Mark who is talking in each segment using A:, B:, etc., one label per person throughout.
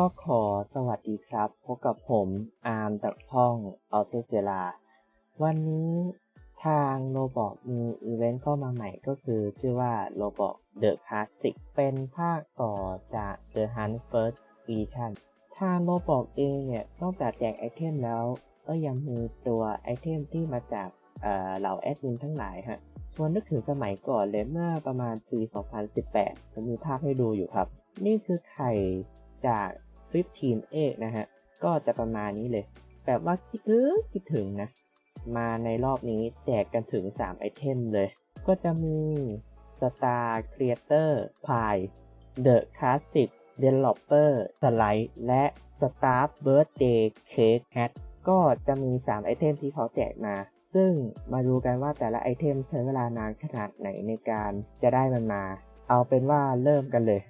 A: ก็ขอสวัสดีครับ พบกับผมอาร์มจากช่องออสเซลา วันนี้ทางโ o บอกมีอีเวนต์เข้ามาใหม่ก็คือชื่อว่าโ o บอก The Classic เป็นภาคต่อจาก The Hunt First Edition ทางโ o บอกเองเนี่ยนอกจากแจกไอเทมแล้ว ก็ยังมีตัวไอเทมที่มาจากเเหล่าแอดมินทั้งหลายฮะชวนนึกถึงสมัยก่อนเลยเมื่อประมาณปี 2018 ผมมีภาพให้ดูอยู่ครับ นี่คือไข่จาก 15เอกนะฮะ ก็จะประมาณนี้เลย แบบว่าคิดถึงคิดถึงนะ มาในรอบนี้แจกกันถึง 3 ไอเทมเลย ก็จะมี Star Creator Pie The Classic Developer Slide และ Star Birthday Cake Hat ก็จะมี 3 ไอเทมที่เขาแจกมา ซึ่งมาดูกันว่าแต่ละไอเทมใช้เวลานานขนาดไหนในการจะได้มันมา เอาเป็นว่าเริ่มกันเลย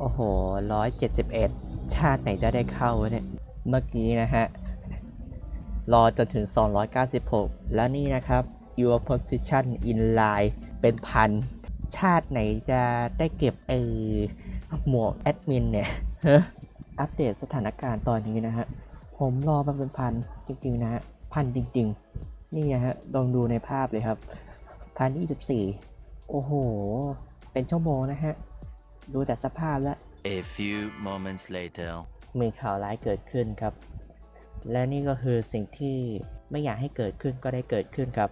A: โอ้โหร้อยเจ็ดสิบเอ็ดชาติไหนจะได้เข้าเนี่ย เมื่อกี้นะฮะ รอจนถึง 296 แล้วนี่นะครับ your position in line เป็นพัน ชาติไหนจะได้เก็บไอหมวกแอดมินเนี่ยเฮ้อัปเดตสถานการณ์ตอนนี้นะฮะ ผมรอมาเป็นพันจริงๆนะฮะ พันจริงๆ นี่นะฮะ ลองดูในภาพเลยครับพันยี่สิบสี่โอ้โห เป็นชั่วโมงนะฮะ ดูจากสภาพแล้ว
B: A few moments later
A: มีข่าวร้ายเกิดขึ้นครับ และนี่ก็คือสิ่งที่ไม่อยากให้เกิดขึ้นก็ได้เกิดขึ้นครับ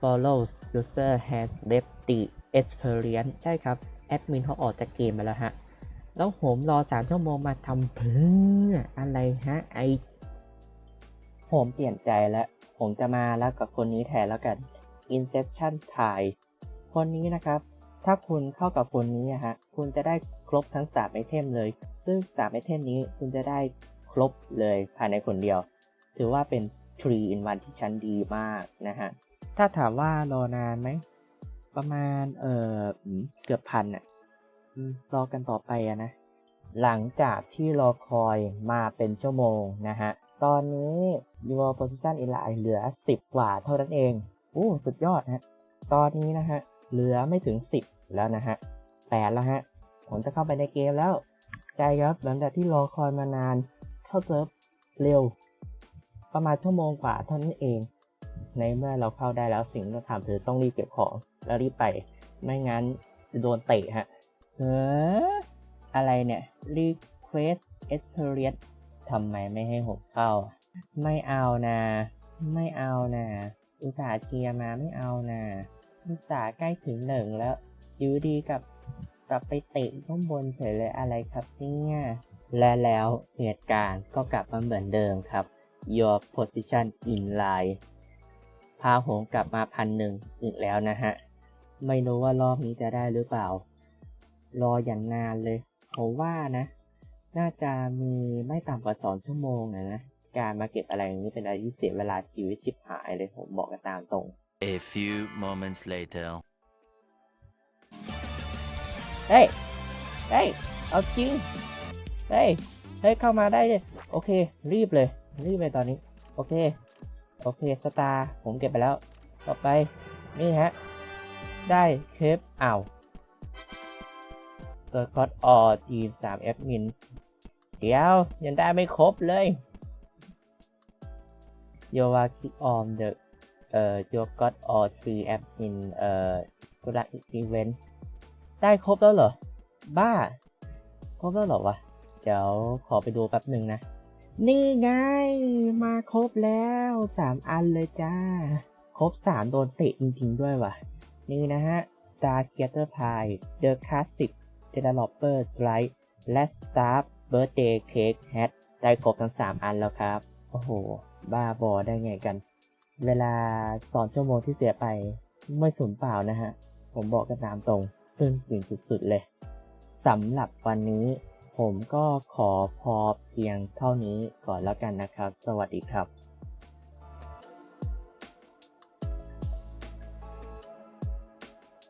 A: follows user has left the experience ใช่ครับ แอดมินเขาออกจากเกมมาแล้วฮะ แล้วผมรอ 3 ชั่วโมงมาทำเพื่ออะไรฮะ ไอ ผมเปลี่ยนใจแล้ว ผมจะมาแล้วกับคนนี้แทนแล้วกัน Inception Thai คนนี้นะครับ ถ้าคุณเข้ากับคนนี้ฮะคุณจะได้ครบทั้ง3ไอเทมเลย ซึ่ง3ไอเทมนี้คุณจะได้ครบเลยภายในคนเดียว ถือว่าเป็น 3 in 1ที่ชั้นดีมากนะฮะ ถ้าถามว่ารอนานไหม ประมาณเออเกือบพันอะรอกันต่อไปอะนะ หลังจากที่รอคอยมาเป็นชั่วโมงนะฮะ ตอนนี้ your position in line เหลือ 10 กว่าเท่านั้นเอง อู้สุดยอดฮะ ตอนนี้นะฮะ เหลือไม่ถึง 10 แล้วนะฮะแปดแล้วฮะ ผมจะเข้าไปในเกมแล้ว ใจครับหลังจากที่รอคอยมานาน เข้าเซิร์ฟเร็ว ประมาณชั่วโมงกว่าเท่านั้นเอง ในเมื่อเราเข้าได้แล้วสิ่งที่เราทำคือต้องรีบเก็บของแล้วรีบไป ไม่งั้นจะโดนเตะฮะเฮ้ออะไรเนี่ย request experience ทำไมไม่ให้ผมเข้า ไม่เอานะ ไม่เอานะ อุตส่าห์เชียร์มาไม่เอานะ อุตสาห์ใกล้ถึงหนึ่งแล้วยูดีกับกลับไปเตะข้างบนเฉยเลยอะไรครับเนี่ยและแล้วเหตุการณ์ก็กลับมาเหมือนเดิมครับ your position in line พาผมกลับมาพันหนึ่งอีกแล้วนะฮะ ไม่รู้ว่ารอบนี้จะได้หรือเปล่า รออย่างนานเลย ผมว่านะ น่าจะมีไม่ต่ำกว่าสองชั่วโมงนะนะ การมาเก็บอะไรอย่างนี้เป็นอะไรที่เสียเวลาชีวิตชิบหายเลยผมบอกกันตามตรง
B: A few moments later
A: เฮ้ย เฮ้ย เอาจริง เฮ้ย เฮ้ย เข้ามาได้เลย โอเค รีบเลย รีบเลยตอนนี้ โอเค โอเค สตาร์ ผมเก็บไปแล้ว ต่อไป นี่ฮะ ได้เคปอ้าวตัวคอดออทีม3 f มิน เดี๋ยว ยังได้ไม่ครบเลย โยวาคิออมเดอะ เอ่อ your got all three app in เอ่อ product event ได้ครบแล้วเหรอ บ้า ครบแล้วเหรอวะ เดี๋ยวขอไปดูแป๊บหนึ่งนะ นี่ไง มาครบแล้วสามอันเลยจ้า ครบสามโดนเตะจริงๆด้วยวะนี่นะฮะ Star Creator Pie The Classic Developer Slide และ Star Birthday Cake Hat ได้ครบทั้ง 3 อันแล้วครับ โอ้โห บ้าบอได้ไงกัน เวลาสองชั่วโมงที่เสียไปไม่สูญเปล่านะฮะ ผมบอกกันตามตรงอึ้งถึงสุดๆเลยสำหรับวันนี้ ผมก็ขอพอเพียงเท่านี้ก่อนแล้วกันนะครับ สวัสดีครับ